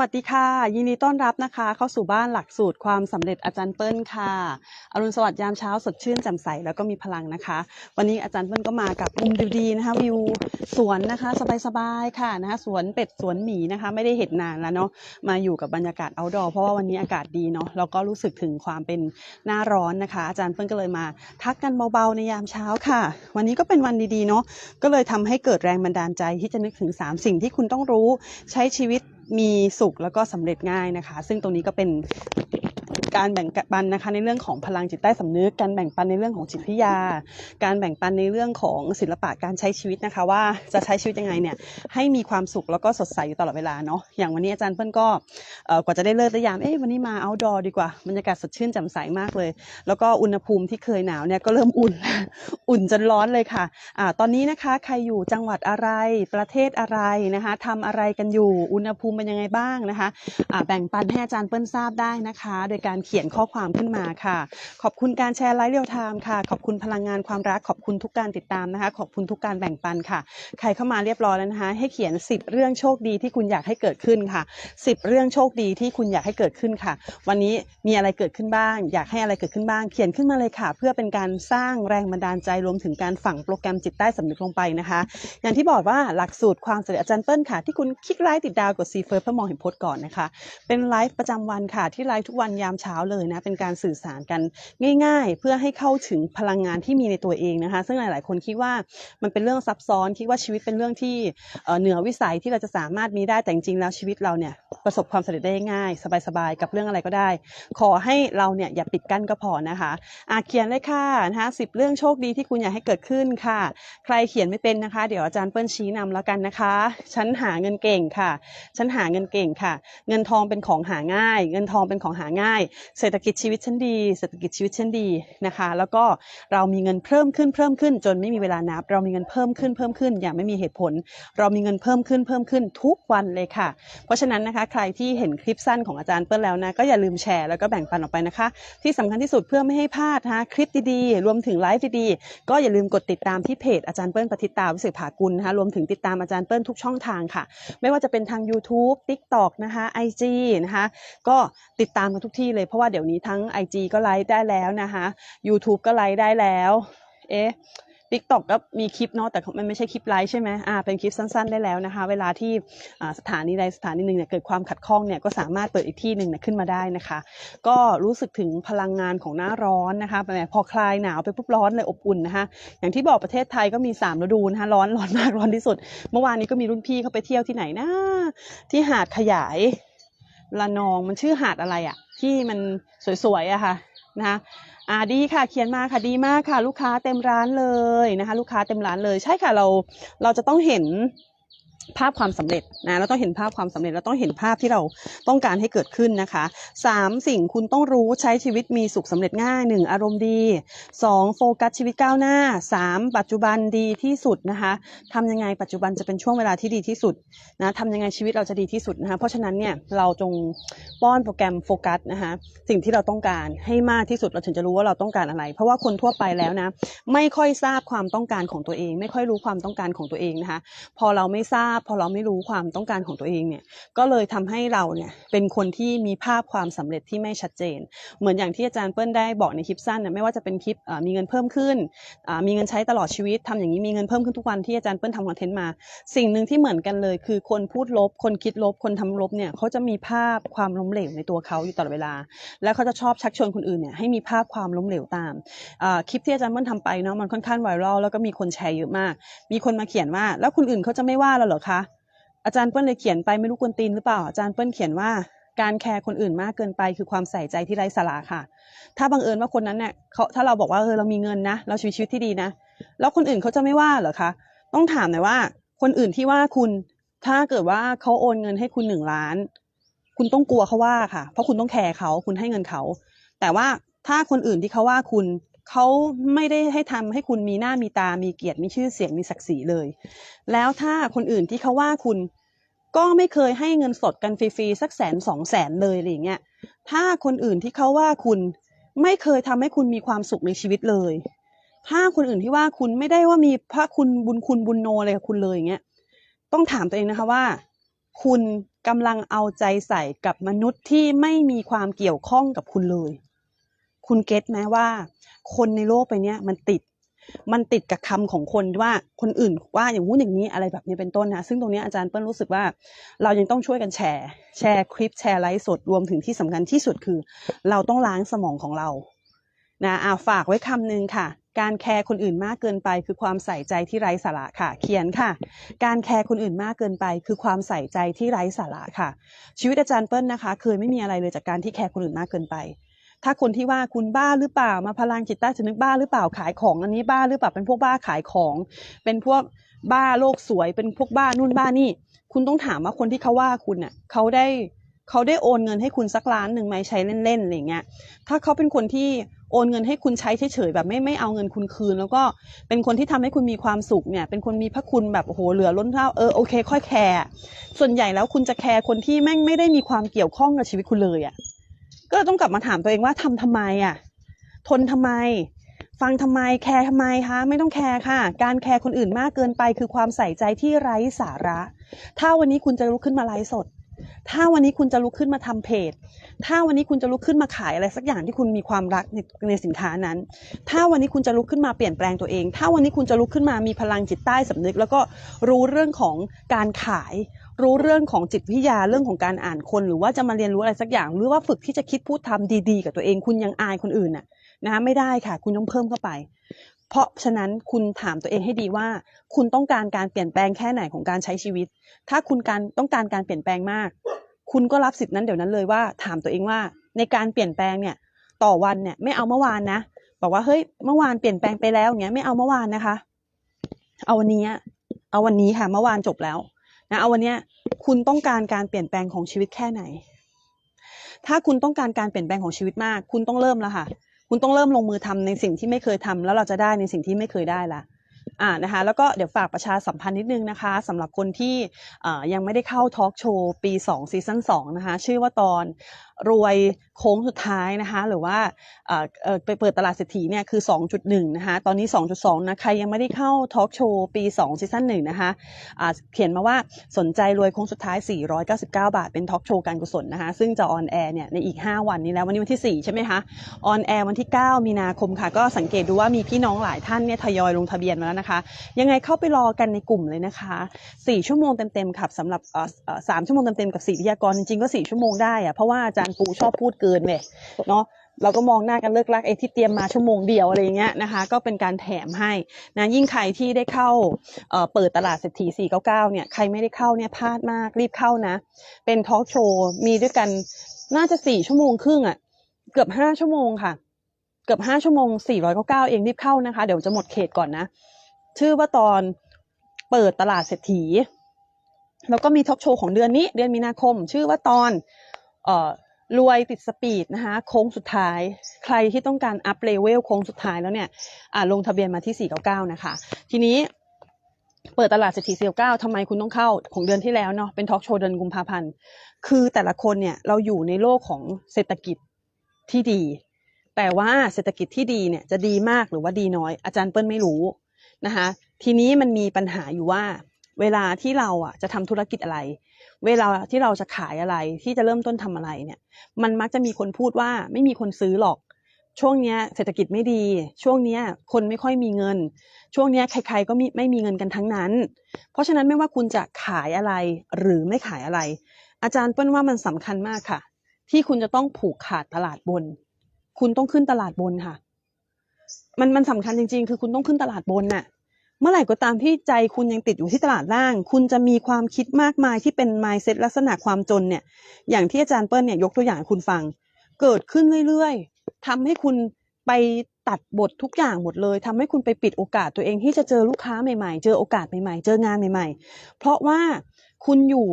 วัสดีค่ะ ยินดีต้อนรับนะคะ เข้าสู่บ้านหลักสูตรความสำเร็จอาจารย์เปิ้ลค่ะ อรุณสวัสดิ์ยามเช้าสดชื่นแจ่มใสแล้วก็มีพลังนะคะ วันนี้อาจารย์เปิ้ลก็มากับมุมดีๆนะคะวิวสวนนะคะ สบายๆค่ะนะคะสวนเป็ดสวนหมีนะคะ ไม่ได้เห็นนานแล้วเนาะมาอยู่กับบรรยากาศ outdoor เพราะว่าวันนี้อากาศดีเนาะแล้วก็รู้สึกถึงความเป็นหน้าร้อนนะคะ อาจารย์เปิ้ลก็เลยมา ทักกันเบาๆในยามเช้าค่ะ วันนี้ก็เป็นวันดีๆเนาะก็เลยทำให้เกิดแรงบันดาลใจที่จะนึกถึงสามสิ่งที่คุณต้องรู้ใช้ชีวิต มีสุขแล้วก็สำเร็จง่ายนะคะ ซึ่งตรงนี้ก็เป็น การแบ่งปันนะคะในเรื่องของพลังจิตใต้สำนึก การแบ่งปันในเรื่องของจิตวิทยา การแบ่งปันในเรื่องของศิลปะการใช้ชีวิตนะคะว่าจะใช้ชีวิตยังไงเนี่ยให้มีความสุขแล้วก็สดใสอยู่ตลอดเวลาเนาะอย่างวันนี้อาจารย์เปิ้ลก็กว่าจะได้เลิกได้ยามเอ๊ะวันนี้มา outdoor ดีกว่าบรรยากาศสดชื่นแจ่มใสมากเลย แล้วก็อุณหภูมิที่เคยหนาวเนี่ยก็เริ่มอุ่นอุ่นจนร้อนเลยค่ะอ่าตอนนี้นะคะใครอยู่จังหวัดอะไรประเทศอะไรนะคะทำอะไรกันอยู่อุณหภูมิเป็นยังไงบ้างนะคะอ่าแบ่งปันให้อาจารย์เปิ้ลทราบได้นะคะ โดยการเขียนข้อความขึ้นมาค่ะ ขอบคุณการแชร์ไลฟ์เรียลไทม์ค่ะ ขอบคุณพลังงานความรัก ขอบคุณทุกการติดตามนะคะ ขอบคุณทุกการแบ่งปันค่ะ ใครเข้ามาเรียบร้อยแล้วนะคะ ให้เขียน 10 เรื่องโชคดีที่คุณอยากให้เกิดขึ้นค่ะ 10 เรื่องโชคดีที่คุณอยากให้เกิดขึ้นค่ะ วันนี้มีอะไรเกิดขึ้นบ้าง อยากให้อะไรเกิดขึ้นบ้าง เขียนขึ้นมาเลยค่ะ เพื่อเป็นการสร้างแรงบันดาลใจรวมถึงการฝังโปรแกรมจิตใต้สำนึกลงไปนะคะ อย่างที่บอกว่าหลักสูตรความสำเร็จอาจารย์เปิ้ลค่ะ ที่คุณคลิกไลค์ติดดาวกดซีเฟิร์เพื่อมองเห็นโพสต์ก่อนนะคะ เป็นไลฟ์ประจำวันค่ะที่ไลฟ์ทุกวันยามเช้าเลยนะเป็นการสื่อสารกันง่ายๆ เพื่อให้เข้าถึงพลังงานที่มีในตัวเองนะคะ ซึ่งหลายๆ คนคิดว่ามันเป็นเรื่องซับซ้อนคิดว่าชีวิตเป็นเรื่องที่เหนือวิสัยที่เราจะสามารถมีได้แต่จริงๆแล้วชีวิตเราเนี่ยประสบความสำเร็จได้ง่าย สบายๆ กับเรื่องอะไรก็ได้ ขอให้เราเนี่ยอย่าปิดกั้นก็พอนะคะอาเขียนเลยค่ะนะคะสิบเรื่องโชคดีที่คุณอยากให้เกิดขึ้นค่ะ ใครเขียนไม่เป็นนะคะ เดี๋ยวอาจารย์เปิ้ลชี้นำแล้วกันนะคะฉันหาเงินเก่งค่ะฉันหาเงินเก่งค่ะ เงินทองเป็นของหาง่าย เงินทองเป็นของหาง่ายเศรษฐกิจชีวิตฉันดี เศรษฐกิจชีวิตฉันดีนะคะ แล้วก็เรามีเงินเพิ่มขึ้นเพิ่มขึ้น จนไม่มีเวลานับ เรามีเงินเพิ่มขึ้นเพิ่มขึ้น อย่างไม่มีเหตุผล เรามีเงินเพิ่มขึ้นเพิ่มขึ้นทุกวันเลยค่ะ เพราะฉะนั้นนะคะ ใครที่เห็นคลิปสั้นของอาจารย์เปิ้ลแล้วนะก็อย่าลืมแชร์แล้วก็แบ่งปันออกไปนะคะ ที่สำคัญที่สุดเพื่อไม่ให้พลาดนะคะคลิปดีๆรวมถึงไลฟ์ดีๆก็อย่าลืมกดติดตามที่เพจอาจารย์เปิ้ลปฏิตาวิเศษภากุลนะคะรวมถึงติดตามอาจารย์เปิ้ลทุกช่องทางค่ะ ไม่ว่าจะเป็นทาง YouTube TikTok นะคะ IG นะคะก็ติดตามกันทุกที่เลยเพราะว่าเดี๋ยวนี้ทั้ง IG ก็ไลฟ์ได้แล้วนะคะ YouTube ก็ไลฟ์ได้แล้ว เอ๊ะ TikTok ก็มีคลิปเนาะแต่มันไม่ใช่คลิปไลฟ์ใช่ไหมอ่าเป็นคลิปสั้น ๆ ได้แล้วนะคะ เวลาที่สถานีใดสถานีหนึ่งเนี่ยเกิดความขัดข้องเนี่ยก็สามารถเปิดอีกที่หนึ่งเนี่ยขึ้นมาได้นะคะ ก็รู้สึกถึงพลังงานของหน้าร้อนนะคะแบบพอคลายหนาวไปปุ๊บร้อนเลยอบอุ่นนะคะอย่างที่บอกประเทศไทยก็มีสามฤดูนะคะร้อนร้อนมากร้อนที่สุด เมื่อวานนี้ก็มีรุ่นพี่เขาไปเที่ยวที่ไหนนะที่หาดขยายละนองมันชื่อหาดอะไรอะ ที่มันสวยๆอะค่ะนะคะอ่าดีค่ะเขียนมาค่ะดีมากค่ะ ลูกค้าเต็มร้านเลยนะคะ ลูกค้าเต็มร้านเลยใช่ค่ะเราเราจะต้องเห็น ภาพความสำเร็จนะเราต้องเห็นภาพความสำเร็จเราต้องเห็นภาพที่เราต้องการให้เกิดขึ้นนะคะสามสิ่งคุณต้องรู้ใช้ชีวิตมีสุขสำเร็จง่ายหนึ่งอารมณ์ดีสองโฟกัสชีวิตก้าวหน้าสามปัจจุบันดีที่สุดนะคะทำยังไงปัจจุบันจะเป็นช่วงเวลาที่ดีที่สุดนะทำยังไงชีวิตเราจะดีที่สุดนะคะเพราะฉะนั้นเนี่ยเราจงป้อนโปรแกรมโฟกัสนะคะสิ่งที่เราต้องการให้มากที่สุดเราถึงจะรู้ว่าเราต้องการอะไร เพราะว่าคนทั่วไปแล้วนะไม่ค่อยทราบความต้องการของตัวเอง ไม่ค่อยรู้ความต้องการของตัวเองนะคะพอเราไม่ทราบพอเราไม่รู้ความต้องการของตัวเองเนี่ยก็เลยทำให้เราเนี่ยเป็นคนที่มีภาพความสำเร็จที่ไม่ชัดเจน เหมือนอย่างที่อาจารย์เปิ้ลได้บอกในคลิปสั้นนะไม่ว่าจะเป็นคลิปมีเงินเพิ่มขึ้นมีเงินใช้ตลอดชีวิตทำอย่างนี้มีเงินเพิ่มขึ้นทุกวันที่อาจารย์เปิ้ลทำคอนเทนต์มา สิ่งหนึ่งที่เหมือนกันเลยคือคนพูดลบ คนคิดลบคนทำลบเนี่ยเขาจะมีภาพความล้มเหลวในตัวเขาอยู่ตลอดเวลา แล้วเขาจะชอบชักชวนคนอื่นเนี่ยให้มีภาพความล้มเหลวตามคลิปที่อาจารย์เปิ้ลทำไปเนาะมันค่อนข้างไวรัลแล้วก็มีคนแชร์เยอะมาก มีคนมาเขียนว่า แล้วคนอื่นเขาจะไม่ว่าเราเหรอคะ อาจารย์เปิ้ลเลยเขียนไปไม่รู้กวนตีนหรือเปล่า อาจารย์เปิ้ลเขียนว่าการแคร์คนอื่นมากเกินไปคือความใส่ใจที่ไร้สาระค่ะ ถ้าบังเอิญว่าคนนั้นเนี่ยเขาถ้าเราบอกว่าเออเรามีเงินนะ เราชีวิตชีวิตที่ดีนะ แล้วคนอื่นเขาจะไม่ว่าเหรอคะ ต้องถามหน่อยว่า คนอื่นที่ว่าคุณ ถ้าเกิดว่าเขาโอนเงินให้คุณหนึ่งล้าน คุณต้องกลัวเขาว่าค่ะ เพราะคุณต้องแคร์เขา คุณให้เงินเขา แต่ว่าถ้าคนอื่นที่เขาว่าคุณ เขาไม่ได้ให้ทำให้คุณมีหน้ามีตา มีเกียรติ มีชื่อเสียง มีศักดิ์ศรีเลย แล้วถ้าคนอื่นที่เขาว่าคุณก็ไม่เคยให้เงินสดกันฟรีๆสักแสนสองแสนเลยอะไรเงี้ย ถ้าคนอื่นที่เขาว่าคุณไม่เคยทำให้คุณมีความสุขในชีวิตเลย ถ้าคนอื่นที่ว่าคุณไม่ได้ว่ามีพระคุณบุญคุณบุญโนอะไรกับคุณเลยอย่างเงี้ย ต้องถามตัวเองนะคะว่า คุณกำลังเอาใจใส่กับมนุษย์ที่ไม่มีความเกี่ยวข้องกับคุณเลย คุณเก็ตไหมว่า คนในโลกไปเนี้ยมันติด มันติดกับคำของคนว่าคนอื่นว่าอย่างงู้นอย่างนี้อะไรแบบนี้เป็นต้นนะ ซึ่งตรงนี้อาจารย์เปิ้ลรู้สึกว่า เรายังต้องช่วยกันแชร์ แชร์คลิปแชร์ไลฟ์สดรวมถึงที่สำคัญที่สุดคือ เราต้องล้างสมองของเรานะอาฝากไว้คำหนึ่งค่ะ การแคร์คนอื่นมากเกินไป คือความใส่ใจที่ไร้สาระค่ะ เขียนค่ะ การแคร์คนอื่นมากเกินไป คือความใส่ใจที่ไร้สาระค่ะ ชีวิตอาจารย์เปิ้ลนะคะ เคยไม่มีอะไรเลยจากการที่แคร์คนอื่นมากเกินไป ถ้าคนที่ว่าคุณบ้าหรือเปล่า มาพลังจิตใต้สำนึกบ้าหรือเปล่าขายของอันนี้บ้าหรือเปล่าเป็นพวกบ้าขายของ เป็นพวกบ้าโลกสวยเป็นพวกบ้านู่นบ้านี่ คุณต้องถามว่าคนที่เขาว่าคุณเน่ะเขาได้เขาได้โอนเงินให้คุณสักล้านหนึ่งไหมใช้เล่นๆอะไรเงี้ยถ้าเขาเป็นคนที่โอนเงินให้คุณใช้เฉยๆแบบไม่ไม่เอาเงินคุณคืน แล้วก็เป็นคนที่ทำให้คุณมีความสุขเนี่ย เป็นคนมีพระคุณแบบโอ้โหเหลือล้นเท่าเออโอเค ค่อยแคร์ส่วนใหญ่แล้วคุณจะแคร์คนที่แม่งไม่ได้มีความเกี่ยวข้องกับชีวิตคุณเลยอะ่ะ ก็ต้องกลับมาถามตัวเองว่าทำทำไมอะ่ะ ทนทำไม ฟังทำไมแคร์ทำไมคะไม่ต้องแคร์ค่ะ การแคร์คนอื่นมากเกินไปคือความใส่ใจที่ไร้สาระ ถ้าวันนี้คุณจะลุกขึ้นมาไลฟ์สด ถ้าวันนี้คุณจะลุกขึ้นมาทำเพจ ถ้าวันนี้คุณจะลุกขึ้นมาขายอะไรสักอย่างที่คุณมีความรักในในสินค้านั้น ถ้าวันนี้คุณจะลุกขึ้นมาเปลี่ยนแปลงตัวเอง ถ้าวันนี้คุณจะลุกขึ้นมามีพลังจิตใต้สำนึก แล้วก็รู้เรื่องของการขาย รู้เรื่องของจิตวิทยาเรื่องของการอ่านคน หรือว่าจะมาเรียนรู้อะไรสักอย่าง หรือว่าฝึกที่จะคิดพูดทำดีๆ กับตัวเองคุณยังอายคนอื่นน่ะนะคะไม่ได้ค่ะ คุณต้องเพิ่มเข้าไป เพราะฉะนั้นคุณถามตัวเองให้ดีว่า คุณต้องการการเปลี่ยนแปลงแค่ไหนของการใช้ชีวิต ถ้าคุณการต้องการการเปลี่ยนแปลงมาก คุณก็รับสิทธิ์นั้นเดี๋ยวนั้นเลยว่า ถามตัวเองว่าในการเปลี่ยนแปลงเนี่ยต่อวันเนี่ยไม่เอาเมื่อวานนะบอกว่าเฮ้ยเมื่อวานเปลี่ยนแปลงไปแล้วอย่างเงี้ยไม่เอาเมื่อวานนะคะ เอาวันนี้เอาวันนี้ค่ะเมื่อวานจบแล้ว นะเอาวันนี้คุณต้องการการเปลี่ยนแปลงของชีวิตแค่ไหน ถ้าคุณต้องการการเปลี่ยนแปลงของชีวิตมาก คุณต้องเริ่มแล้วค่ะ คุณต้องเริ่มลงมือทำในสิ่งที่ไม่เคยทำแล้วเราจะได้ในสิ่งที่ไม่เคยได้ละอ่านะคะแล้วก็เดี๋ยวฝากประชาสัมพันธ์นิดนึงนะคะสำหรับคนที่ยังไม่ได้เข้าทอล์กโชว์ปี 2 ซีซั่น2นะคะชื่อว่าตอนรวยโค้งสุดท้ายนะคะ หรือว่าไปเปิดตลาดเศรษฐีเนี่ยคือ 2.1 นะคะ ตอนนี้ 2.2 นะ ใครยังไม่ได้เข้าทอล์กโชว์ปี 2 ซีซั่น1นะคะอ่าเขียนมาว่าสนใจรวยโค้งสุดท้าย 499 บาท เป็นทอล์กโชว์การกุศลนะคะ ซึ่งจะออนแอร์เนี่ยในอีก 5 วันนี้แล้ว วันนี้วันที่ 4 ใช่ไหมคะ ออนแอร์วันที่ 9 มีนาคมค่ะ ก็สังเกตดูว่ามีพี่น้องหลายท่านเนี่ยทยอยลงทะเบียนมาแล้วนะคะ ยังไงเข้าไปรอกันในกลุ่มเลยนะคะ 4 ชั่วโมงเต็มๆครับสำหรับเอ่อเอ่อสามชั่วโมงเต็มๆกับ4วิทยากรจริงๆก็ 4 ชั่วโมงได้อะเพราะว่าอาจารย์ปูชอบพูดเกินเลยเนาะเราก็มองหน้ากันเลิกลักไอ้ที่เตรียมมาชั่วโมงเดียวอะไรเงี้ยนะคะ ก็เป็นการแถมให้นะยิ่งใครที่ได้เข้าเเปิดตลาดเศรษฐี 499 เนี่ยใครไม่ได้เข้าเนี่ยพลาดมากรีบเข้านะ เป็นทอล์กโชว์มีด้วยกันน่าจะ 4 ชั่วโมงครึ่งอะเกือบ 5 ชั่วโมงค่ะ เกือบ 5 ชั่วโมง 499 เองรีบเข้านะคะ เดี๋ยวจะหมดเขตก่อนนะ ชื่อว่าตอนเปิดตลาดเศรษฐี แล้วก็มีทอล์กโชว์ของเดือนนี้ เดือนมีนาคม ชื่อว่าตอนเอ่อ รวยติดสปีดนะคะโค้งสุดท้าย ใครที่ต้องการอัพเลเวลโค้งสุดท้ายแล้วเนี่ยอ่าลงทะเบียนมาที่ 499 นะคะ ทีนี้เปิดตลาดเศรษฐี499ทำไมคุณต้องเข้าของเดือนที่แล้วเนาะเป็นทอล์กโชว์เดือนกุมภาพันธ์คือแต่ละคนเนี่ยเราอยู่ในโลกของเศรษฐกิจที่ดี แต่ว่าเศรษฐกิจที่ดีเนี่ยจะดีมากหรือว่าดีน้อย อาจารย์เปิ้ลไม่รู้นะคะทีนี้มันมีปัญหาอยู่ว่า เวลาที่เราอะจะทำธุรกิจอะไร เวลาที่เราจะขายอะไรที่จะเริ่มต้นทำอะไรเนี่ย มันมักจะมีคนพูดว่าไม่มีคนซื้อหรอก ช่วงเนี้ยเศรษฐกิจไม่ดี ช่วงเนี้ยคนไม่ค่อยมีเงิน ช่วงเนี้ยใคร ๆ ก็มีไม่มีเงินกันทั้งนั้น เพราะฉะนั้นไม่ว่าคุณจะขายอะไรหรือไม่ขายอะไร อาจารย์เปิ้ลว่ามันสำคัญมากค่ะ ที่คุณจะต้องผูกขาดตลาดบน คุณต้องขึ้นตลาดบนค่ะ มันมันสำคัญจริง ๆ คือคุณต้องขึ้นตลาดบนน่ะ เมื่อไหร่ก็ตามที่ใจคุณยังติดอยู่ที่ตลาดล่าง คุณจะมีความคิดมากมายที่เป็น mindset ลักษณะความจนเนี่ย อย่างที่อาจารย์เปิ้ลเนี่ยยกตัวอย่างให้คุณฟัง เกิดขึ้นเรื่อยๆทำให้คุณไปตัดบททุกอย่างหมดเลยทำให้คุณไปปิดโอกาสตัวเองที่จะเจอลูกค้าใหม่ๆ เจอโอกาสใหม่ๆ เจองานใหม่ ๆ เพราะว่าคุณอยู่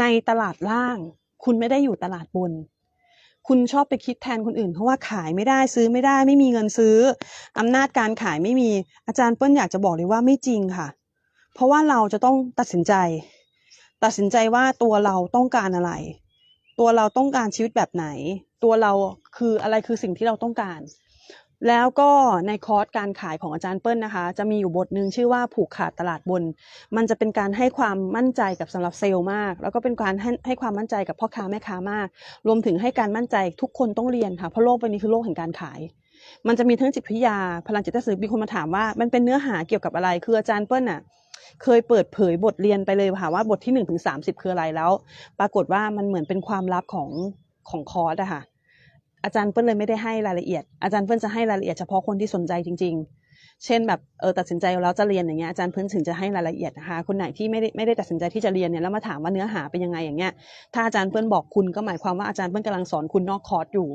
ในตลาดล่าง คุณไม่ได้อยู่ตลาดบน คุณชอบไปคิดแทนคนอื่นเพราะว่าขายไม่ได้ซื้อไม่ได้ ไม่มีเงินซื้อ อำนาจการขายไม่มีอาจารย์เปิ้ลอยากจะบอกเลยว่าไม่จริงค่ะ เพราะว่าเราจะต้องตัดสินใจ ตัดสินใจว่าตัวเราต้องการอะไร ตัวเราต้องการชีวิตแบบไหน ตัวเราคืออะไรคือสิ่งที่เราต้องการ แล้วก็ในคอร์สการขายของอาจารย์เปิ้ลนะคะ จะมีอยู่บทหนึ่งชื่อว่าผูกขาดตลาดบน มันจะเป็นการให้ความมั่นใจกับสำหรับเซลล์มาก แล้วก็เป็นการให้ให้ความมั่นใจกับพ่อค้าแม่ค้ามาก รวมถึงให้การมั่นใจทุกคนต้องเรียนค่ะเพราะโลกใบนี้คือโลกแห่งการขาย มันจะมีทั้งจิตวิทยา พลังจิตใต้สำนึกมีคนมาถามว่า มันเป็นเนื้อหาเกี่ยวกับอะไรคืออาจารย์เปิ้ลน่ะเคยเปิดเผยบทเรียนไปเลยค่ะว่าบทที่หนึ่งถึงสามสิบคืออะไรแล้ว ปรากฏว่ามันเหมือนเป็นความลับของของคอร์สอะค่ะ อาจารย์เปิ้ลเลยไม่ได้ให้รายละเอียด อาจารย์เปิ้ลจะให้รายละเอียดเฉพาะคนที่สนใจจริงๆ เช่นแบบเออตัดสินใจแล้วจะเรียนอย่างเงี้ยอาจารย์เปิ้ลถึงจะให้รายละเอียดนะคะคนไหนที่ไม่ได้ไม่ได้ตัดสินใจที่จะเรียนเนี่ยแล้วมาถามว่าเนื้อหาเป็นยังไงอย่างเงี้ยถ้าอาจารย์เปิ้ลบอกคุณก็หมายความว่าอาจารย์เปิ้ลกำลังสอนคุณนอกคอร์สอยู่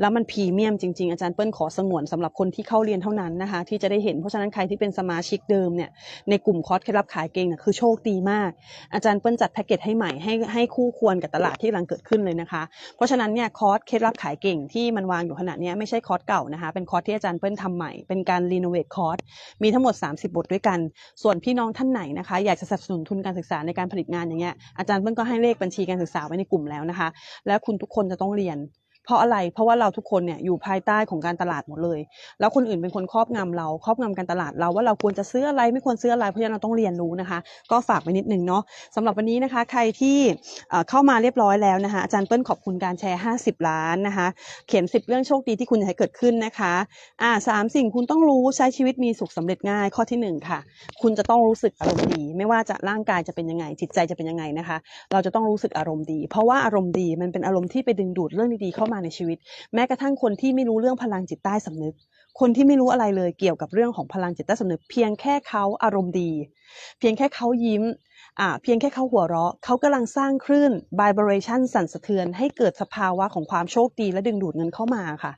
แล้วมันพรีเมียมจริงๆ อาจารย์เปิ้ลขอสงวนสำหรับคนที่เข้าเรียนเท่านั้นนะคะที่จะได้เห็นเพราะฉะนั้นใครที่เป็นสมาชิกเดิมเนี่ยในกลุ่มคอร์สเคล็ดลับขายเก่งเนี่ยคือโชคดีมาก อาจารย์เปิ้ลจัดแพ็กเกจให้ใหม่ให้ให้คู่ควรกับตลาดที่กำลังเกิดขึ้นเลยนะคะ เพราะฉะนั้นเนี่ยคอร์สเคล็ดลับขายเก่งที่มันวางอยู่ขณะนี้ไม่ใช่คอร์สเก่านะคะเป็นคอร์สที่อาจารย์เปิ้ลทำใหม่เป็นการรีโนเวทคอร์ส มีทั้งหมด 30 บทด้วยกัน ส่วนพี่น้องท่านไหนนะคะ อยากจะสนับสนุนทุนการศึกษาในการผลิตงานอย่างเงี้ยอาจารย์เพิ่งก็ให้เลขบัญชีการศึกษาไว้ในกลุ่มแล้วนะคะ และคุณทุกคนจะต้องเรียน เพราะอะไรเพราะว่าเราทุกคนเนี่ยอยู่ภายใต้ของการตลาดหมดเลย แล้วคนอื่นเป็นคนครอบงำเราครอบงำการตลาดเราว่าเราควรจะซื้ออะไรไม่ควรซื้ออะไรเพราะฉะนั้นเราต้องเรียนรู้นะคะ ก็ฝากไว้นิดนึงเนาะสำหรับวันนี้นะคะ ใครที่เข้ามาเรียบร้อยแล้วนะคะอาจารย์เปิ้ลขอบคุณการแชร์ 50 ล้านนะคะ เขียน 10 เรื่องโชคดีที่คุณอยากให้เกิดขึ้นนะคะอ่าสามสิ่งคุณต้องรู้ใช้ชีวิตมีสุขสำเร็จง่ายข้อที่หนึ่งค่ะ คุณจะต้องรู้สึกอารมณ์ดี ไม่ว่าจะร่างกายจะเป็นยังไง จิตใจจะเป็นยังไงนะคะ เราจะต้องรู้สึกอารมณ์ดี เพราะว่าอารมณ์ดีมันเป็นอารมณ์ที่ไปดึงดูดเรื่องดีๆเข้ามาในชีวิต แม้กระทั่งคนที่ไม่รู้เรื่องพลังจิตใต้สำนึก คนที่ไม่รู้อะไรเลยเกี่ยวกับเรื่องของพลังจิตใต้สำนึก เพียงแค่เขาอารมณ์ดี เพียงแค่เขายิ้มอ่าเพียงแค่เขาหัวเราะเขากำลังสร้างคลื่น vibration สั่นสะเทือน ให้เกิดสภาวะของความโชคดีและดึงดูดเงินเข้ามาค่ะ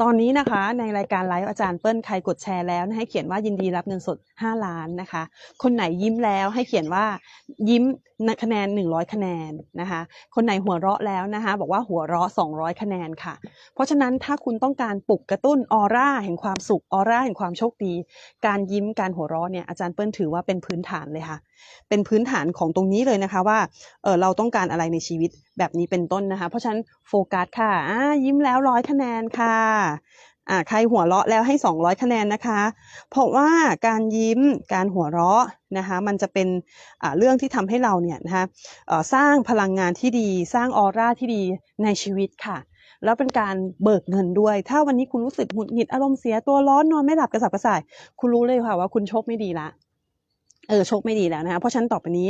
ตอนนี้นะคะในรายการไลฟ์อาจารย์เปิ้ลใครกดแชร์แล้วให้เขียนว่ายินดีรับเงินสด 5 ล้านนะคะ คนไหนยิ้มแล้วให้เขียนว่ายิ้มคะแนน 100 คะแนนนะคะ คนไหนหัวเราะแล้วนะคะ บอกว่าหัวเราะ 200 คะแนนค่ะ เพราะฉะนั้นถ้าคุณต้องการปลุกกระตุ้นออร่าแห่งความสุขออร่าแห่งความโชคดี การยิ้มการหัวเราะเนี่ยอาจารย์เปิ้ลถือว่าเป็นพื้นฐานเลยค่ะ เป็นพื้นฐานของตรงนี้เลยนะคะว่าเออเราต้องการอะไรในชีวิตแบบนี้เป็นต้นนะคะ เพราะฉะนั้นโฟกัสค่ะอ่ายิ้มแล้วร้อยคะแนนค่ะอ่าใครหัวเราะแล้วให้ 200 คะแนนนะคะ เพราะว่าการยิ้มการหัวเราะนะคะมันจะเป็นอ่าเรื่องที่ทำให้เราเนี่ยนะคะเออสร้างพลังงานที่ดีสร้างออร่าที่ดีในชีวิตค่ะแล้วเป็นการเบิกเงินด้วย ถ้าวันนี้คุณรู้สึกหงุดหงิดอารมณ์เสียตัวร้อนนอนไม่หลับกระสับกระส่าย คุณรู้เลยค่ะว่าคุณโชคไม่ดีละ เออโชคไม่ดีแล้วนะคะเพราะฉันต่อไปนี้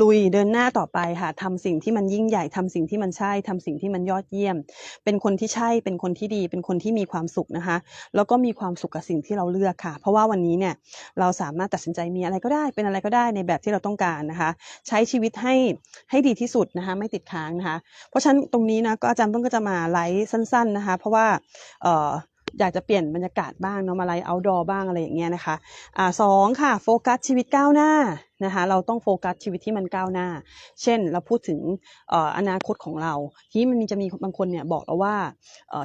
ลุยเดินหน้าต่อไปค่ะทำสิ่งที่มันยิ่งใหญ่ทำสิ่งที่มันใช่ทำสิ่งที่มันยอดเยี่ยม เป็นคนที่ใช่เป็นคนที่ดี เป็นคนที่มีความสุขนะคะ แล้วก็มีความสุขกับสิ่งที่เราเลือกค่ะ เพราะว่าวันนี้เนี่ยเราสามารถตัดสินใจมีอะไรก็ได้ เป็นอะไรก็ได้ในแบบที่เราต้องการนะคะ ใช้ชีวิตให้ให้ดีที่สุดนะคะไม่ติดค้างนะคะ เพราะฉะนั้นตรงนี้นะก็อาจารย์เพิ่งก็จะมาไลฟ์สั้น ๆนะคะ เพราะว่าเออ อยากจะเปลี่ยนบรรยากาศบ้างเนาะมาไลฟ์เอาดอบ้างอะไรอย่างเงี้ยนะคะอ่าสองค่ะโฟกัสชีวิตก้าวหน้านะคะเราต้องโฟกัสชีวิตที่มันก้าวหน้า เช่นเราพูดถึงออนาคตของเรา ที่มันจะมีบางคนเนี่ยบอกเราว่า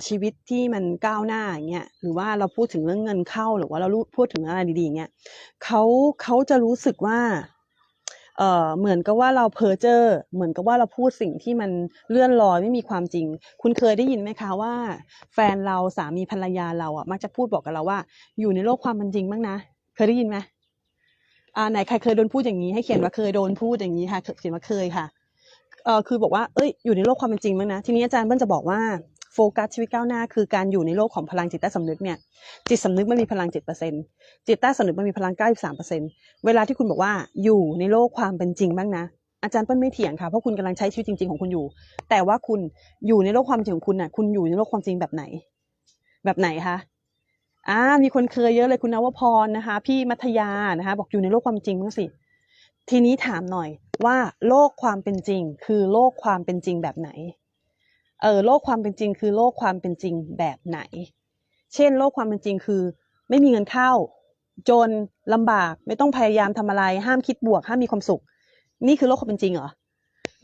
ชีวิตที่มันก้าวหน้าอย่างเงี้ยหรือว่าเราพูดถึงเรื่องเงินเข้าหรือว่าเราพูดถึงอะไรดีๆอย่างเงี้ยเขาเขาจะรู้สึกว่า เอ่อเหมือนกับว่าเราเพ้อเจ้อเหมือนกับว่าเราพูดสิ่งที่มันเลื่อนลอยไม่มีความจริง คุณเคยได้ยินไหมคะว่า แฟนเราสามีภรรยาเราอะมักจะพูดบอกกับเราว่า อยู่ในโลกความเป็นจริงบ้างนะ เคยได้ยินไหมอ่าไหนใครเคยโดนพูดอย่างนี้ให้เขียนว่าเคยโดนพูดอย่างนี้ค่ะเขียนว่าเคยค่ะเออคือบอกว่าเอ้ยอยู่ในโลกความเป็นจริงบ้างนะ ทีนี้อาจารย์เบิ้ลจะบอกว่า โฟกัสชีวิตก้าวหน้า คือการอยู่ในโลกของพลังจิตใต้สำนึกเนี่ยจิตสำนึกมันมีพลังเจ็ดเปอร์เซ็นจิตใต้สำนึกมันมีพลังเก้าสิบสามเปอร์เซ็นเวลาที่คุณบอกว่าอยู่ในโลกความเป็นจริงบ้างนะอาจารย์เปิ้ลไม่เถียงค่ะเพราะคุณกำลังใช้ชีวิตจริงๆของคุณอยู่ แต่ว่าคุณอยู่ในโลกความจริงของคุณน่ะ คุณอยู่ในโลกความจริงแบบไหน แบบไหนคะอ่ามีคนเคยเยอะเลยคุณนวพรนะคะ พี่มัธยานะคะ บอกอยู่ในโลกความจริงบ้งสิทีนี้ถามหน่อยว่าโลกความเป็นจริง คือโลกความเป็นจริงแบบไหน เออโลกความเป็นจริง คือโลกความเป็นจริงแบบไหน เช่น โลกความเป็นจริงคือ ไม่มีเงินเข้า จนลำบากไม่ต้องพยายามทำอะไร ห้ามคิดบวก ห้ามมีความสุข นี่คือโลกความเป็นจริงเหรอ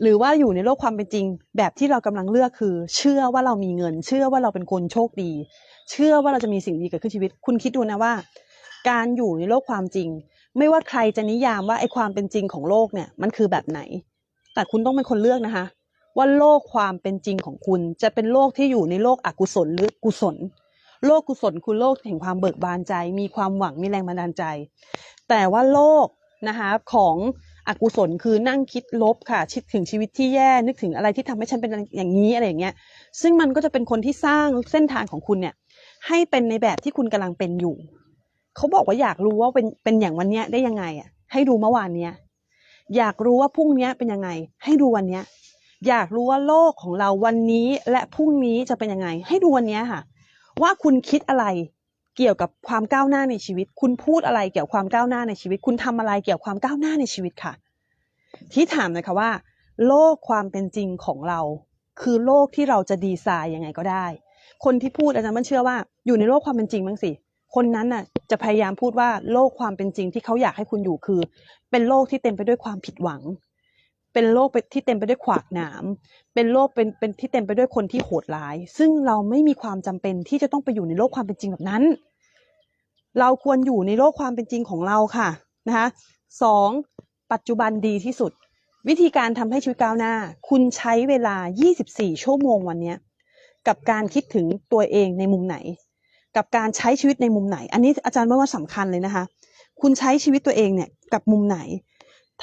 หรือว่าอยู่ในโลกความเป็นจริง แบบที่เรากำลังเลือกคือ เชื่อว่าเรามีเงิน เชื่อว่าเราเป็นคนโชคดี เชื่อว่าเราจะมีสิ่งดีเกิดขึ้นชีวิต คุณคิดดูนะว่า การอยู่ในโลกความจริง ไม่ว่าใครจะนิยามว่าไอ้ความเป็นจริงของโลกเนี่ยมันคือแบบไหน แต่คุณต้องเป็นคนเลือกนะคะ ว่าโลกความเป็นจริงของคุณ จะเป็นโลกที่อยู่ในโลกอกุศลหรือกุศล โลกกุศลคือโลกแห่งความเบิกบานใจ มีความหวังมีแรงบันดาลใจ แต่ว่าโลกนะคะของอกุศลคือนั่งคิดลบค่ะคิดถึงชีวิตที่แย่นึกถึงอะไรที่ทำให้ฉันเป็นอย่างนี้อะไรอย่างเงี้ยซึ่งมันก็จะเป็นคนที่สร้างเส้นทางของคุณเนี่ยให้เป็นในแบบที่คุณกำลังเป็นอยู่เขาบอกว่าอยากรู้ว่าเป็นเป็นอย่างวันเนี้ยได้ยังไงอะให้ดูเมื่อวานเนี้ยอยากรู้ว่าพรุ่งเนี้ยเป็นยังไง ให้ดูวันเนี้ย อยากรู้ว่าโลกของเราวันนี้และพรุ่งนี้จะเป็นยังไง ให้ดูวันนี้ค่ะ ว่าคุณคิดอะไรเกี่ยวกับความก้าวหน้าในชีวิต คุณพูดอะไรเกี่ยวกับความก้าวหน้าในชีวิต คุณทำอะไรเกี่ยวกับความก้าวหน้าในชีวิตค่ะ ที่ถามเลยค่ะว่า โลกความเป็นจริงของเรา คือโลกที่เราจะดีไซน์ยังไงก็ได้ คนที่พูดอาจารย์มันเชื่อว่าอยู่ในโลกความเป็นจริงบ้างสิคนนั้นน่ะจะพยายามพูดว่าโลกความเป็นจริงที่เขาอยากให้คุณอยู่คือ เป็นโลกที่เต็มไปด้วยความผิดหวัง เป็นโลกที่เต็มไปด้วยขวากหนาม เป็นโลกเป็นเป็นที่เต็มไปด้วยคนที่โหดร้าย ซึ่งเราไม่มีความจำเป็นที่จะต้องไปอยู่ในโลกความเป็นจริงแบบนั้น เราควรอยู่ในโลกความเป็นจริงของเราค่ะนะคะสองปัจจุบันดีที่สุด วิธีการทำให้ชีวิตก้าวหน้า คุณใช้เวลา 24 ชั่วโมงวันนี้กับการคิดถึงตัวเองในมุมไหน กับการใช้ชีวิตในมุมไหน อันนี้อาจารย์ว่าว่าสำคัญเลยนะคะ คุณใช้ชีวิตตัวเองเนี่ยกับมุมไหน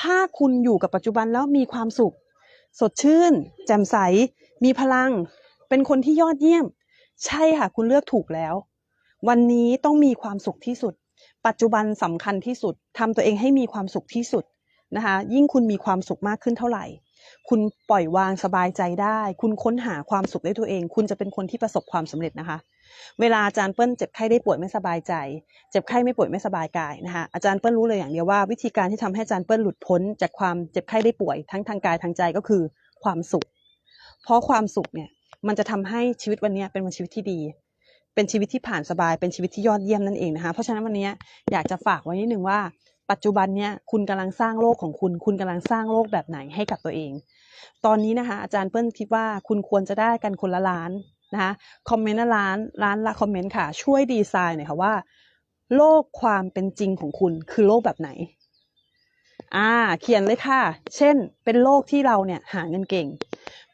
ถ้าคุณอยู่กับปัจจุบันแล้วมีความสุข สดชื่น แจ่มใส มีพลัง เป็นคนที่ยอดเยี่ยม ใช่ค่ะ คุณเลือกถูกแล้ว วันนี้ต้องมีความสุขที่สุด ปัจจุบันสำคัญที่สุดทำตัวเองให้มีความสุขที่สุดนะคะ ยิ่งคุณมีความสุขมากขึ้นเท่าไหร่ คุณปล่อยวางสบายใจได้ คุณค้นหาความสุขได้ตัวเอง คุณจะเป็นคนที่ประสบความสำเร็จนะคะ เวลาอาจารย์เปิ้ลเจ็บไข้ได้ป่วยไม่สบายใจ เจ็บไข้ไม่ป่วยไม่สบายกายนะคะอาจารย์เปิ้ลรู้เลยอย่างเดียวว่าวิธีการที่ทำให้อาจารย์เปิ้ลหลุดพ้นจากความเจ็บไข้ได้ป่วยทั้งทางกายทางใจก็คือความสุข เพราะความสุขเนี่ยมันจะทำให้ชีวิตวันนี้เป็นวันชีวิตที่ดี เป็นชีวิตที่ผ่านสบายเป็นชีวิตที่ยอดเยี่ยมนั่นเองนะคะเพราะฉะนั้นวันนี้อยากจะฝากไว้นิดนึงว่าปัจจุบันเนี่ยคุณกำลังสร้างโลกของคุณ คุณกำลังสร้างโลกแบบไหนให้กับตัวเอง ตอนนี้นะคะอาจารย์เปิ้ลคิดว่าคุณควรจะได้กันคนละล้าน นะคะคอมเมนต์ละล้านล้านละคอมเมนต์ค่ะ ช่วยดีไซน์หน่อยค่ะว่า โลกความเป็นจริงของคุณคือโลกแบบไหน อ่า เขียนเลยค่ะ เช่น เป็นโลกที่เราเนี่ยหาเงินเก่ง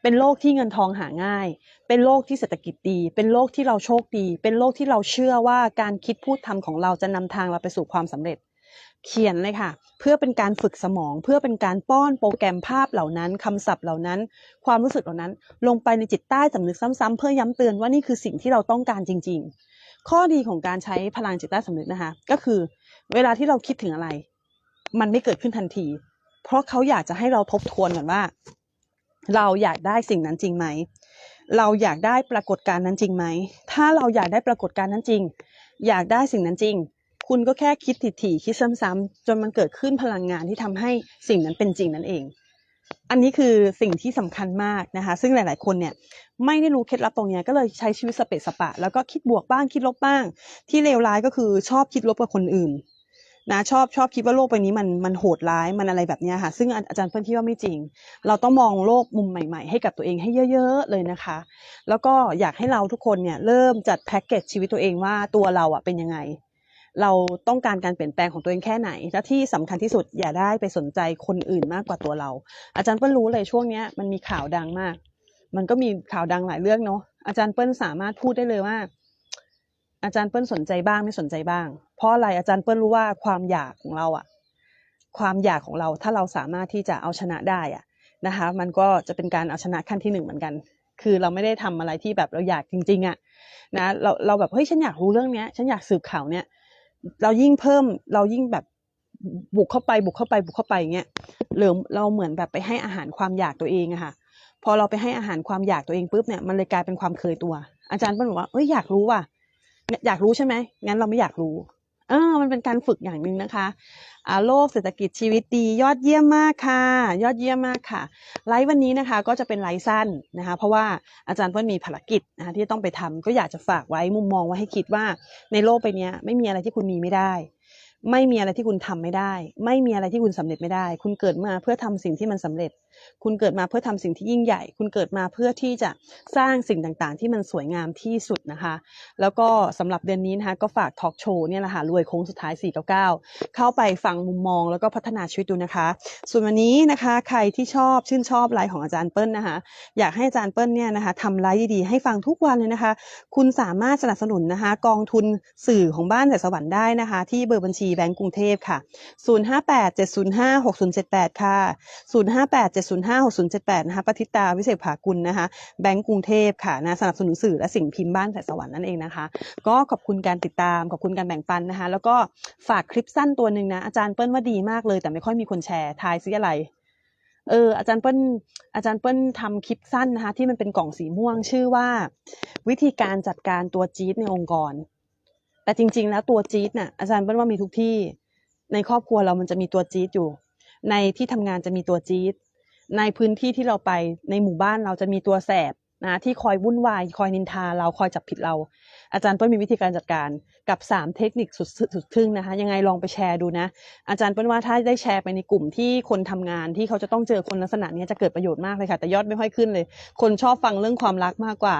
เป็นโลกที่เงินทองหาง่าย เป็นโลกที่เศรษฐกิจดี เป็นโลกที่เราโชคดี เป็นโลกที่เราเชื่อว่าการคิดพูดทำของเราจะนำทางเราไปสู่ความสำเร็จ เขียนเลยค่ะ เพื่อเป็นการฝึกสมอง เพื่อเป็นการป้อนโปรแกรมภาพเหล่านั้นคำศัพท์เหล่านั้น ความรู้สึกเหล่านั้น ลงไปในจิตใต้สำนึกซ้ำๆเพื่อย้ำเตือนว่านี่คือสิ่งที่เราต้องการจริง ๆ ข้อดีของการใช้พลังจิตใต้สำนึกนะคะ ก็คือ เวลาที่เราคิดถึงอะไร มันไม่เกิดขึ้นทันที เพราะเขาอยากจะให้เราทบทวนก่อนว่า เราอยากได้สิ่งนั้นจริงไหมเราอยากได้ปรากฏการณ์นั้นจริงไหม ถ้าเราอยากได้ปรากฏการณ์นั้นจริง อยากได้สิ่งนั้นจริง คุณก็แค่คิดถี่ๆคิดซ้ำๆจนมันเกิดขึ้นพลังงานที่ทำให้สิ่งนั้นเป็นจริงนั่นเอง อันนี้คือสิ่งที่สำคัญมากนะคะ ซึ่งหลาย ๆ คนเนี่ยไม่ได้รู้เคล็ดลับตรงนี้ก็เลยใช้ชีวิตสเปะสปะ แล้วก็คิดบวกบ้างคิดลบบ้าง ที่เลวร้ายก็คือชอบคิดลบกับคนอื่นนะชอบชอบคิดว่าโลกใบนี้มันมันโหดร้ายมันอะไรแบบนี้ค่ะ ซึ่งอาอาจารย์เพื่อนที่ว่าไม่จริง เราต้องมองโลกมุมใหม่ๆ ให้กับตัวเองให้เยอะ ๆ เลยนะคะ แล้วก็อยากให้เราทุกคนเนี่ยเริ่มจัดแพ็กเกจชีวิตตัวเองว่าตัวเราอะเป็นยังไง เราต้องการการเปลี่ยนแปลงของตัวเองแค่ไหน และที่สำคัญที่สุดอย่าได้ไปสนใจคนอื่นมากกว่าตัวเรา อาจารย์เปิ้ลรู้เลยช่วงเนี้ยมันมีข่าวดังมาก มันก็มีข่าวดังหลายเรื่องเนาะอาจารย์เปิ้ลสามารถพูดได้เลยว่า อาจารย์เปิ้ลสนใจบ้างไม่สนใจบ้าง เพราะอะไรอาจารย์เปิ้ลรู้ว่าความอยากของเราอะความอยากของเราถ้าเราสามารถที่จะเอาชนะได้อะนะคะ มันก็จะเป็นการเอาชนะขั้นที่หนึ่งเหมือนกัน คือเราไม่ได้ทำอะไรที่แบบเราอยากจริงๆอะนะเราเราแบบเฮ้ยฉันอยากรู้เรื่องเนี้ย ฉันอยากสืบข่าวเนี้ย เรายิ่งเพิ่มเรายิ่งแบบบุกเข้าไปบุกเข้าไปบุกเข้าไปอย่างเงี้ยหรือเราเหมือนแบบไปให้อาหารความอยากตัวเองอะค่ะ พอเราไปให้อาหารความอยากตัวเองปุ๊บเนี่ยมันเลยกลายเป็นความเคยตัว อาจารย์เปิ้ลบอกว่าเอ้ยอยากรู้ว่ะอยากรู้ใช่ไหมงั้นเราไม่อยากรู้ เออ มันเป็นการฝึกอย่างหนึ่งนะคะอาโลกเศรษฐกิจชีวิตดี ยอดเยี่ยมมากค่ะ ยอดเยี่ยมมากค่ะ ไลฟ์วันนี้นะคะ ก็จะเป็นไลฟ์สั้นนะคะ เพราะว่าอาจารย์เปิ้ลมีภารกิจนะคะที่ต้องไปทำก็อยากจะฝากไว้มุมมองไว้ให้คิดว่า ในโลกใบเนี้ยไม่มีอะไรที่คุณมีไม่ได้ ไม่มีอะไรที่คุณทำไม่ได้ ไม่มีอะไรที่คุณสำเร็จไม่ได้ คุณเกิดมาเพื่อทำสิ่งที่มันสำเร็จ คุณเกิดมาเพื่อทำสิ่งที่ยิ่งใหญ่ คุณเกิดมาเพื่อที่จะสร้างสิ่งต่างๆ ที่มันสวยงามที่สุดนะคะ แล้วก็สำหรับเดือนนี้นะคะก็ฝากทอล์กโชว์เนี่ยแหละค่ะรวยโค้งสุดท้าย 499 เข้าไปฟังมุมมองแล้วก็พัฒนาชีวิตดูนะคะ ส่วนวันนี้นะคะใครที่ชอบชื่นชอบไลฟ์ของอาจารย์เปิ้ลนะคะ อยากให้อาจารย์เปิ้ลเนี่ยนะคะทำไลฟ์ดีๆให้ฟังทุกวันเลยนะคะ คุณสามารถสนับสนุนนะคะ กองทุนสื่อของบ้านแต่สวรรค์ได้นะคะ ที่เบอร์บัญชีแบงก์กรุงเทพค่ะ 058-705-6078 ค่ะ 058 0 5 6 0 7 8นะคะปฏิตาวิเศษภากุลนะคะแบงก์กรุงเทพค่ะนะสนับสนุนสื่อและสิ่งพิมพ์บ้านแต่สวรรค์นั่นเองนะคะ ก็ขอบคุณการติดตามขอบคุณการแบ่งปันนะคะ แล้วก็ฝากคลิปสั้นตัวหนึ่งนะอาจารย์เปิ้ลว่าดีมากเลยแต่ไม่ค่อยมีคนแชร์ทายซิอะไรเอออาจารย์เปิ้ลอาจารย์เปิ้ลทำคลิปสั้นนะคะที่มันเป็นกล่องสีม่วงชื่อว่า วิธีการจัดการตัวจี๊ดในองค์กร แต่จริง ๆ แล้วตัวจี๊ดน่ะอาจารย์เปิ้ลว่ามีทุกที่ ในครอบครัวเรามันจะมีตัวจี๊ดอยู่ ในที่ทำงานจะมีตัวจี๊ด ในพื้นที่ที่เราไปในหมู่บ้านเราจะมีตัวแสบนะที่คอยวุ่นวายคอยนินทาเราคอยจับผิดเรา อาจารย์เปิ้ลมีวิธีการจัดการกับ 3 เทคนิคสุดสุดทึ่งนะคะ ยังไงลองไปแชร์ดูนะ อาจารย์เปิ้ลว่าถ้าได้แชร์ไปในกลุ่มที่คนทำงานที่เขาจะต้องเจอคนลักษณะนี้จะเกิดประโยชน์มากเลยค่ะ แต่ยอดไม่ค่อยขึ้นเลย คนชอบฟังเรื่องความรักมากกว่า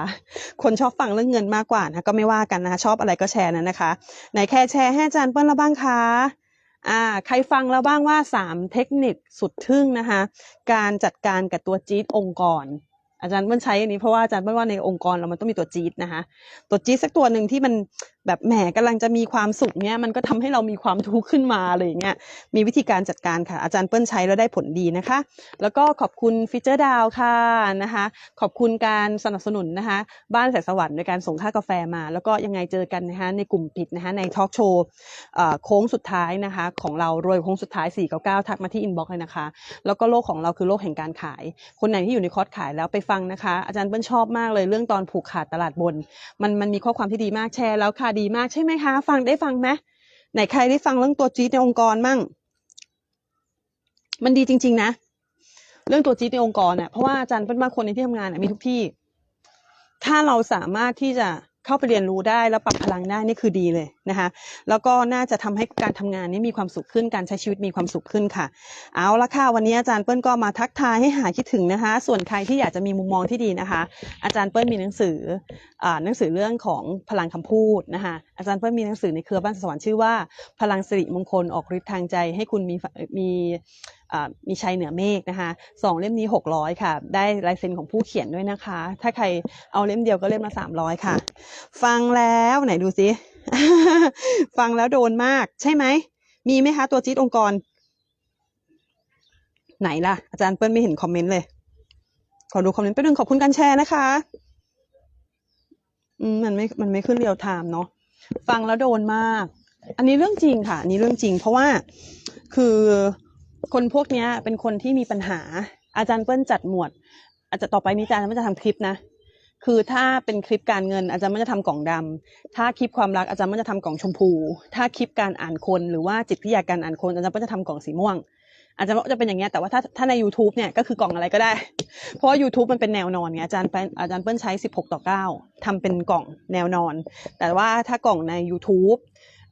คนชอบฟังเรื่องเงินมากกว่านะก็ไม่ว่ากันนะคะชอบอะไรก็แชร์นะนะคะไหนแค่แชร์ให้อาจารย์เปิ้ลล้วบ้างคะ อ่าใครฟังแล้วบ้างว่า 3 เทคนิคสุดทึ่งนะคะ การจัดการกับตัวจี๊ดองค์กร อาจารย์เปิ้ลใช้อันนี้เพราะว่าอาจารย์เปิ้ลว่าในองค์กรเรามันต้องมีตัวจี๊ดนะคะ ตัวจี๊ดสักตัวหนึ่งที่มันแบบแหมกำลังจะมีความสุขเนี่ยมันก็ทำให้เรามีความทุกข์ขึ้นมาอะไรอย่างเงี้ยมีวิธีการจัดการค่ะ อาจารย์เปิ้ลใช้แล้วได้ผลดีนะคะ แล้วก็ขอบคุณฟีเจอร์ดาวค่ะนะคะ ขอบคุณการสนับสนุนนะคะ บ้านแสนสวรรค์ในการส่งค่ากาแฟมา แล้วก็ยังไงเจอกันนะคะในกลุ่มปิดนะคะในทอล์กโชว์โค้งสุดท้ายนะคะ ของเรารวยโค้งสุดท้าย 499 ทักมาที่อินบ็อกซ์เลยนะคะ แล้วก็โลกของเราคือโลกแห่งการขาย คนไหนที่อยู่ในคอร์สขายแล้วไปฟังนะคะ อาจารย์เปิ้ลชอบมากเลยเรื่องตอนผูกขาดตลาดบน มันมันมีข้อความที่ดีมากแชร์แล้วค่ะดีมากใช่ไหมคะ ฟังได้ฟังไหมไหนใครได้ฟังเรื่องตัวจี๊ดในองค์กรมั่ง มันดีจริง ๆ นะ เรื่องตัวจี๊ดในองค์กรเนี่ยเพราะว่าอาจารย์เป็นมากคนในที่ทำงานนะมีทุกที่ ถ้าเราสามารถที่จะ เข้าไปเรียนรู้ได้แล้วปรับพลังได้นี่คือดีเลยนะคะ แล้วก็น่าจะทำให้การทำงานนี้มีความสุขขึ้นการใช้ชีวิตมีความสุขขึ้นค่ะ เอาละค่ะวันนี้อาจารย์เปิ้ลก็มาทักทายให้หายคิดถึงนะคะ ส่วนใครที่อยากจะมีมุมมองที่ดีนะคะ อาจารย์เปิ้ลมีหนังสืออ่าหนังสือเรื่องของพลังคำพูดนะคะ อาจารย์เปิ้ลมีหนังสือในเครือบ้านสวรรค์ชื่อว่า พลังสิริมงคลออกฤทธิ์ทางใจให้คุณมีมี มีชัยเหนือเมฆนะคะสองเล่มนี้หกร้อยค่ะ ได้ลายเซ็นของผู้เขียนด้วยนะคะ ถ้าใครเอาเล่มเดียวก็เล่มละสามร้อยค่ะ ฟังแล้วไหนดูสิฟังแล้วโดนมากใช่ไหม มีไหมคะตัวจี๊ดองค์กร ไหนล่ะ อาจารย์เปิ้ลไม่เห็นคอมเมนต์เลย ขอดูคอมเมนต์ไปหนึ่งขอบคุณการแชร์นะคะมันไม่ มันไม่ขึ้นเรียลไทม์เนาะ ฟังแล้วโดนมาก อันนี้เรื่องจริงค่ะ อันนี้เรื่องจริง เพราะว่าคือ คนพวกนี้เป็นคนที่มีปัญหา อาจารย์เปิ้ลจัดหมวด อาจจะต่อไปนี้อาจารย์ไม่จะทำคลิปนะ คือถ้าเป็นคลิปการเงินอาจารย์ไม่จะทำกล่องดำถ้าคลิปความรักอาจารย์ไม่จะทำกล่องชมพู ถ้าคลิปการอ่านคนหรือว่าจิตวิทยาการอ่านคนอาจารย์ก็จะทำกล่องสีม่วง อาจารย์ว่าจะเป็นอย่างเงี้ยแต่ว่าถ้าถ้าใน YouTube เนี่ยก็คือกล่องอะไรก็ได้ เพราะว่า YouTube มันเป็นแนวนอนไงอาจารย์อาจารย์เปิ้ลใช้ 16 ต่อ 9ทำเป็นกล่องแนวนอน แต่ว่าถ้ากล่องใน YouTube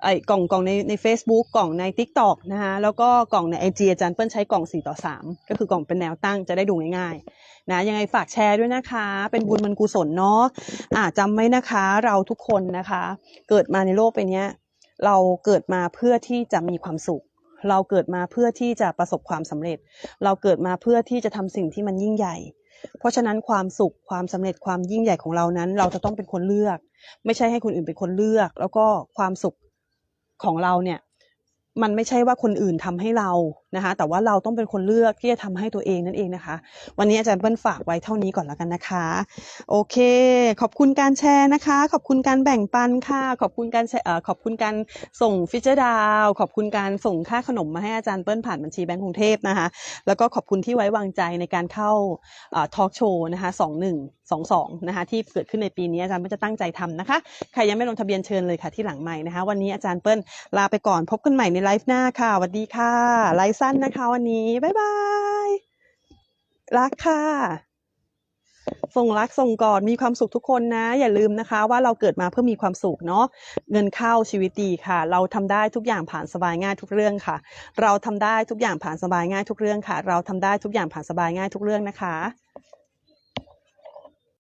ไอ้กล่องกล่องในใน Facebook กล่องใน TikTok นะคะแล้วก็กล่องใน IG อาจารย์เปิ้ลใช้กล่อง 4 ต่อ 3 ก็คือกล่องเป็นแนวตั้งจะได้ดูง่ายๆนะยังไงฝากแชร์ด้วยนะคะ เป็นบุญมันกุศลเนาะอ่าจำไว้นะคะเราทุกคนนะคะ เกิดมาในโลกไปเนี้ยเราเกิดมาเพื่อที่จะมีความสุข เราเกิดมาเพื่อที่จะประสบความสำเร็จ เราเกิดมาเพื่อที่จะทำสิ่งที่มันยิ่งใหญ่ เพราะฉะนั้นความสุขความสำเร็จความยิ่งใหญ่ของเรานั้น เราจะต้องเป็นคนเลือก ไม่ใช่ให้คนอื่นเป็นคนเลือก แล้วก็ความสุข ของเราเนี่ยมันไม่ใช่ว่าคนอื่นทำให้เรานะคะ แต่ว่าเราต้องเป็นคนเลือกที่จะทำให้ตัวเองนั่นเองนะคะ วันนี้อาจารย์เปิ้ลฝากไว้เท่านี้ก่อนแล้วกันนะคะ โอเค ขอบคุณการแชร์นะคะ ขอบคุณการแบ่งปันค่ะ ขอบคุณการแชร์เอ่อขอบคุณการส่งฟิเจอร์ดาว ขอบคุณการส่งค่าขนมมาให้อาจารย์เปิ้ลผ่านบัญชีแบงก์กรุงเทพนะคะ แล้วก็ขอบคุณที่ไว้วางใจในการเข้าทอล์กโชว์นะคะสองหนึ่ง สองสองนะคะที่เกิดขึ้นในปีนี้อาจารย์เปิ้ลจะตั้งใจทำนะคะใครยังไม่ลงทะเบียนเชิญเลยค่ะที่หลังใหม่นะคะวันนี้อาจารย์เปิ้ลลาไปก่อนพบกันใหม่ในไลฟ์หน้าค่ะสวัสดีค่ะไลฟ์สั้นนะคะ วันนี้บ๊ายบายรักค่ะส่งรักส่งกอดมีความสุขทุกคนนะ อย่าลืมนะคะว่าเราเกิดมาเพื่อมีความสุขเนาะเงินเข้าชีวิตดีค่ะ เราทำได้ทุกอย่างผ่านสบายง่ายทุกเรื่องค่ะ เราทำได้ทุกอย่างผ่านสบายง่ายทุกเรื่องค่ะ เราทำได้ทุกอย่างผ่านสบายง่ายทุกเรื่องนะคะ